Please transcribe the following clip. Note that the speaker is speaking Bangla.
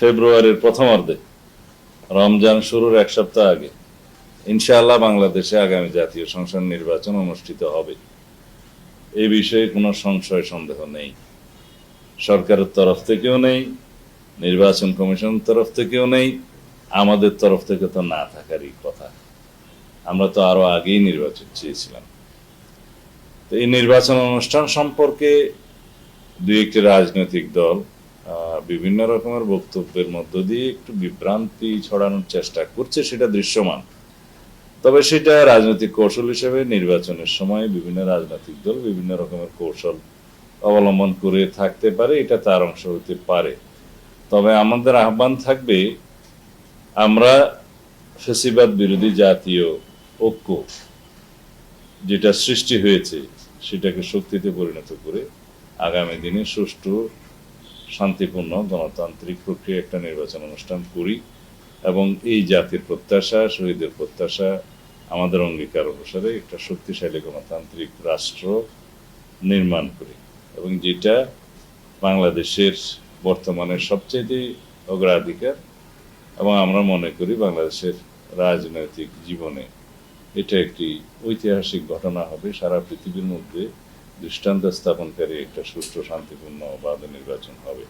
ফেব্রুয়ারির প্রথমার্ধে, রমজান শুরুর এক সপ্তাহ আগে। ইনশাআল্লাহ বাংলাদেশে আগামী জাতীয় সংসদ নির্বাচন অনুষ্ঠিত হবে। এই বিষয়ে কোনো সংশয়, সন্দেহ নেই। সরকারের তরফ থেকেও নেই, নির্বাচন কমিশনের তরফ থেকেও নেই, আমাদের তরফ থেকে তো না থাকারই কথা। আমরা তো আরও আগেই নির্বাচন চেয়েছিলাম। তো এই নির্বাচন অনুষ্ঠান সম্পর্কে দুই একটি রাজনৈতিক দল বিভিন্ন রকমের বক্তব্যের মধ্য দিয়ে একটু বিভ্রান্তি ছড়ানোর চেষ্টা করছে সেটা দৃশ্যমান। তবে সেটা রাজনৈতিক কৌশল হিসেবে নির্বাচনের সময় বিভিন্ন রাজনৈতিক দল বিভিন্ন রকমের কৌশল অবলম্বন করে থাকতে পারে, এটা তার অংশ হতে পারে। তবে আমাদের আহ্বান থাকবে, আমরা ফেসিবাদ বিরোধী জাতীয় ঐক্য যেটা সৃষ্টি হয়েছে, সেটাকে শক্তিতে পরিণত করে আগামী দিনে সুষ্ঠু শান্তিপূর্ণ গণতান্ত্রিক প্রক্রিয়া একটা নির্বাচন অনুষ্ঠান করি এবং এই জাতির প্রত্যাশা, শহীদের প্রত্যাশা, আমাদের অঙ্গীকার অনুসারে একটা শক্তিশালী গণতান্ত্রিক রাষ্ট্র নির্মাণ করি এবং যেটা বাংলাদেশের বর্তমানে সবচেয়ে অগ্রাধিকার এবং আমরা মনে করি বাংলাদেশের রাজনৈতিক জীবনে এটা একটি ঐতিহাসিক ঘটনা হবে সারা পৃথিবীর মধ্যে। দৃষ্টান্ত স্থাপনকারী একটা সুষ্ঠু শান্তিপূর্ণ বাদ নির্বাচন হবে।